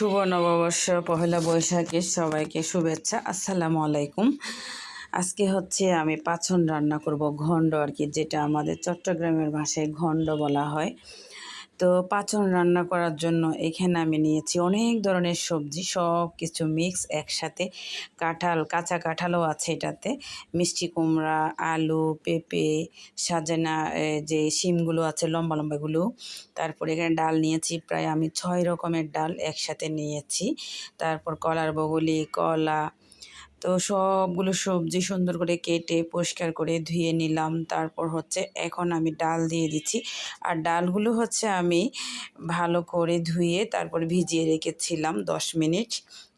শুভ নববর্ষ, পহেলা বৈশাখের সবাইকে শুভেচ্ছা। আসসালামু আলাইকুম। আজকে হচ্ছে আমি পাচন রান্না করব, ঘণ্ড আর কি, যেটা আমাদের চট্টগ্রামের ভাষায় ঘণ্ড বলা হয়। তো পাচন রান্না করার জন্য এখানে আমি নিয়েছি অনেক ধরনের সবজি সব কিছু মিক্স একসাথে। কাঁঠাল, কাঁচা কাঁঠালও আছে এটাতে। মিষ্টি কুমড়া, আলু, পেঁপে, সাজেনা যে শিমগুলো আছে, লম্বা লম্বাগুলো তারপর এখানে ডাল নিয়েছি, প্রায় আমি ছয় রকমের ডাল একসাথে নিয়েছি। তারপর কলার বগলি, কলা তো সবগুলো সবজি সুন্দর করে কেটে পরিষ্কার করে ধুয়ে নিলাম। তারপর হচ্ছে এখন আমি ডাল দিয়ে দিচ্ছি। আর ডালগুলো হচ্ছে আমি ভালো করে ধুয়ে তারপর ভিজিয়ে রেখেছিলাম দশ মিনিট।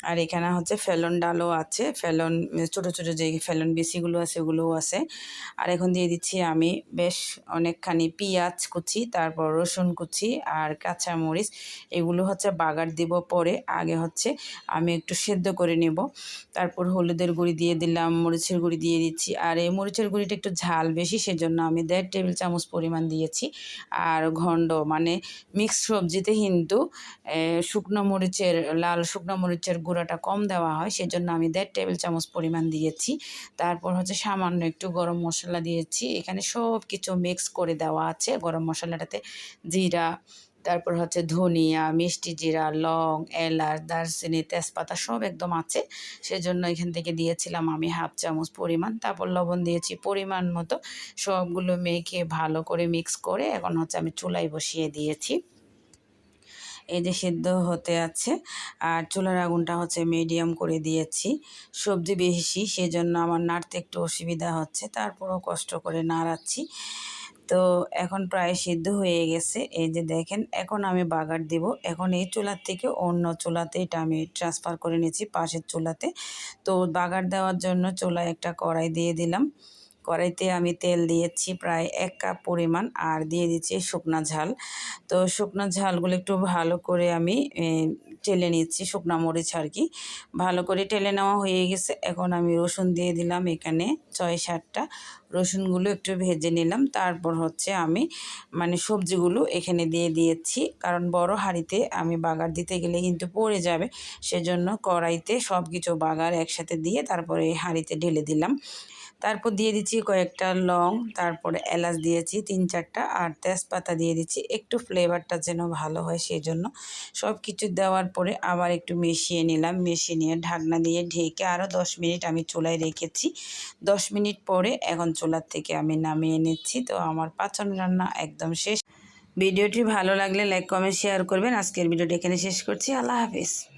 আর এখানে হচ্ছে ফেলন ডালও আছে। ফেলন, ছোট ছোট যে ফেলন বেশিগুলো আছে ওগুলোও আছে। আর এখন দিয়ে দিচ্ছি আমি বেশ অনেকখানি পেঁয়াজ কুচি, তারপর রসুন কুচি আর কাঁচামরিচ। এগুলো হচ্ছে বাগার দিব পরে। আগে হচ্ছে আমি একটু সেদ্ধ করে নেব। তারপর হলুদের গুঁড়ি দিয়ে দিলাম, মরিচের গুঁড়ি দিয়ে দিচ্ছি। আর এই মরিচের গুঁড়িটা একটু ঝাল বেশি, সেজন্য আমি দেড় টেবিল চামচ পরিমাণ দিয়েছি। আর ঘণ্ড মানে মিক্সড সবজিতে কিন্তু শুকনো মরিচের, লাল শুকনো মরিচের গুঁড়াটা কম দেওয়া হয়, সেজন্য আমি দেড় টেবিল চামচ পরিমাণ দিয়েছি। তারপর হচ্ছে সামান্য একটু গরম মশলা দিয়েছি। এখানে সব কিছু মিক্স করে দেওয়া আছে, গরম মশলাটাতে, জিরা তারপর হচ্ছে ধনিয়া, মিষ্টি জিরা, লং, এলাচ, দারচিনি, তেজপাতা সব একদম আছে। সেজন্য এখান থেকে দিয়েছিলাম আমি হাফ চামচ পরিমাণ। তারপর লবণ দিয়েছি পরিমাণ মতো। সবগুলো মেখে ভালো করে মিক্স করে এখন হচ্ছে আমি চুলায় বসিয়ে দিয়েছি। এই যে সিদ্ধ হতে আছে। আর চুলার আগুনটা হচ্ছে মিডিয়াম করে দিয়েছি। সবজি বেশি, সেজন্য আমার নাড়তে একটু অসুবিধা হচ্ছে। তারপরও কষ্ট করে নাড়াচ্ছি। তো এখন প্রায় সিদ্ধ হয়ে গেছে। এই যে দেখেন, এখন আমি বাগার দিব। এখন এই চুলার থেকে অন্য চুলাতে এটা আমি ট্রান্সফার করে নিয়েছি পাশের চুলাতে। তো বাগার দেওয়ার জন্য চুলায় একটা কড়াই দিয়ে দিলাম। কড়াইতে আমি তেল দিয়েছি প্রায় এক কাপ পরিমাণ আর দিয়ে দিচ্ছি শুকনা ঝাল। তো শুকনা ঝালগুলো একটু ভালো করে আমি টেলে নিচ্ছি শুকনা মরিচ আর কি। ভালো করে টেলে নেওয়া হয়ে গেছে। এখন আমি রসুন দিয়ে দিলাম এখানে ছয় সাতটা। রসুনগুলো একটু ভেজে নিলাম। তারপর হচ্ছে আমি মানে সবজিগুলো এখানে দিয়ে দিয়েছি। কারণ বড় হাঁড়িতে আমি বাগার দিতে গেলে কিন্তু পড়ে যাবে। সেজন্য কড়াইতে সব কিছু বাগার একসাথে দিয়ে তারপরে এই হাঁড়িতে ঢেলে দিলাম। তারপর দিয়ে দিচ্ছি কয়েকটা লং, তারপরে এলাচ দিয়েছি তিন চারটা, আর তেজপাতা দিয়ে দিচ্ছি। একটু ফ্লেভারটা যেন ভালো হয় সেই জন্য সব কিছু দেওয়ার পরে আবার একটু মিশিয়ে নিলাম। মিশিয়ে নিয়ে ঢাকনা দিয়ে ঢেকে আরও দশ মিনিট আমি চুলায় রেখেছি। দশ মিনিট পরে এখন চুলার থেকে আমি নামিয়ে নিচ্ছি। তো আমার পাচন রান্না একদম শেষ। ভিডিওটি ভালো লাগলে লাইক, কমেন্ট, শেয়ার করবেন। আজকের ভিডিওটি এখানে শেষ করছি। আল্লাহ হাফিজ।